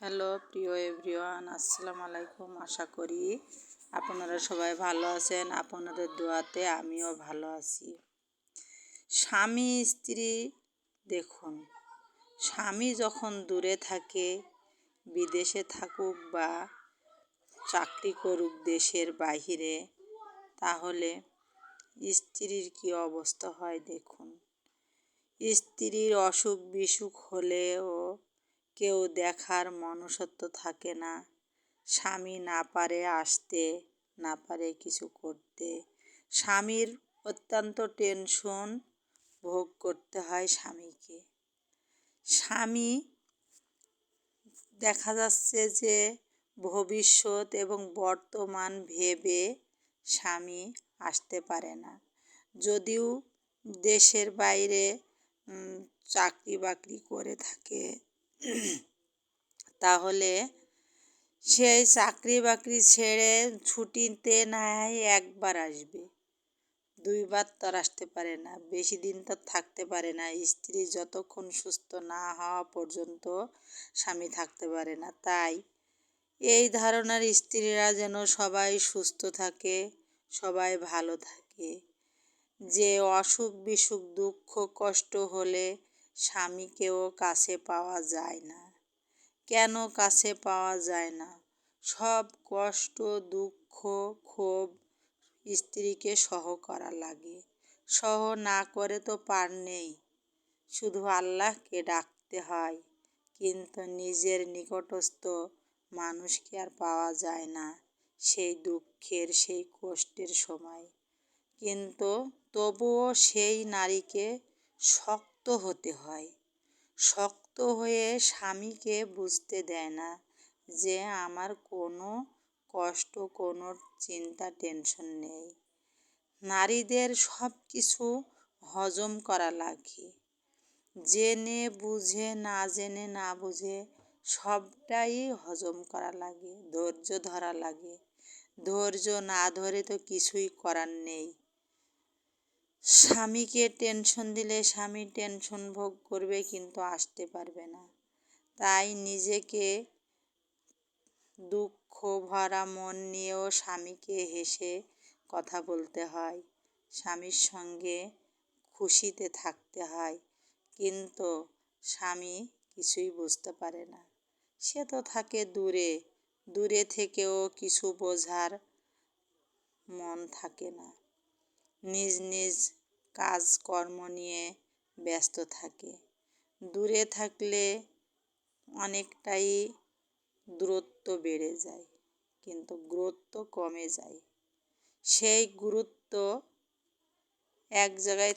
Hello প্রিয় everyone, আসসালামু আলাইকুম। আশা করি আপনারা সবাই ভালো আছেন, আপনাদের দোয়াতে আমিও ভালো আছি। স্বামী, স্ত্রী, দেখুন, স্বামী যখন দূরে থাকে, বিদেশে থাকুক বা চাকরি করুক দেশের বাহিরে, তাহলে স্ত্রীর কী অবস্থা হয় দেখুন। স্ত্রীর অসুখ বিসুখ হলেও কেউ দেখার মনুষ্যত্ব থাকে না। স্বামী না পারে আসতে, না পারে কিছু করতে। স্বামীর অত্যন্ত টেনশন ভোগ করতে হয় স্বামীকে। স্বামী দেখা যাচ্ছে যে ভবিষ্যৎ এবং বর্তমান ভেবে স্বামী আসতে পারে না। যদিও দেশের বাইরে চাকরি বাকরি করে থাকে তাহলে সেই চাকরি বাকরি ছেড়ে ছুটিতে না একবার আসবে। দুইবার তো আসতে পারে না। বেশি দিন তো থাকতে পারে না। স্ত্রী যতক্ষণ সুস্থ না হওয়া পর্যন্ত স্বামী থাকতে পারে না। তাই এই ধারণার স্ত্রীরা যেন সবাই সুস্থ থাকে, সবাই ভালো থাকে। যে অসুখ বিসুখ দুঃখ, কষ্ট হলে স্বামীকেও কাছে পাওয়া যায় না। কেন কাছে পাওয়া যায় না? সব কষ্ট, দুঃখ, ক্ষোভ স্ত্রীকে সহ করা লাগে। সহ না করে তো পার নেই। শুধু আল্লাহকে ডাকতে হয়। কিন্তু নিজের নিকটস্থ মানুষকে আর পাওয়া যায় না সেই দুঃখের, সেই কষ্টের সময়। কিন্তু তবুও সেই নারীকে শক্ত হতে হয়। শক্ত হয়ে স্বামীকে বুঝতে দেয় না যে আমার কোনো কষ্ট, কোনো চিন্তা, টেনশন নেই। নারীদের সব কিছু হজম করা লাগে জেনে, বুঝে, না জেনে, না বুঝে সবটাই হজম করা লাগে, ধৈর্য ধরা লাগে। ধৈর্য না ধরে তো কিছুই করার নেই। স্বামীকে টেনশন দিলে স্বামী টেনশন ভোগ করবে কিন্তু আসতে পারবে না। তাই নিজেকে দুঃখ ভরা মন নিয়েও স্বামীকে হেসে কথা বলতে হয়। স্বামীর সঙ্গে খুশিতে থাকতে হয়, কিন্তু স্বামী কিছুই বুঝতে পারে না। সে তো থাকে দূরে দূরে থেকেও কিছু বোঝার মন থাকে না। নিজ নিজ কাজকর্ম নিয়ে ব্যস্ত থাকে। দূরে থাকলে অনেকটাই দূরত্ব বেড়ে যায়, কিন্তু গুরুত্ব কমে যায়। সেই গুরুত্ব এক জায়গায়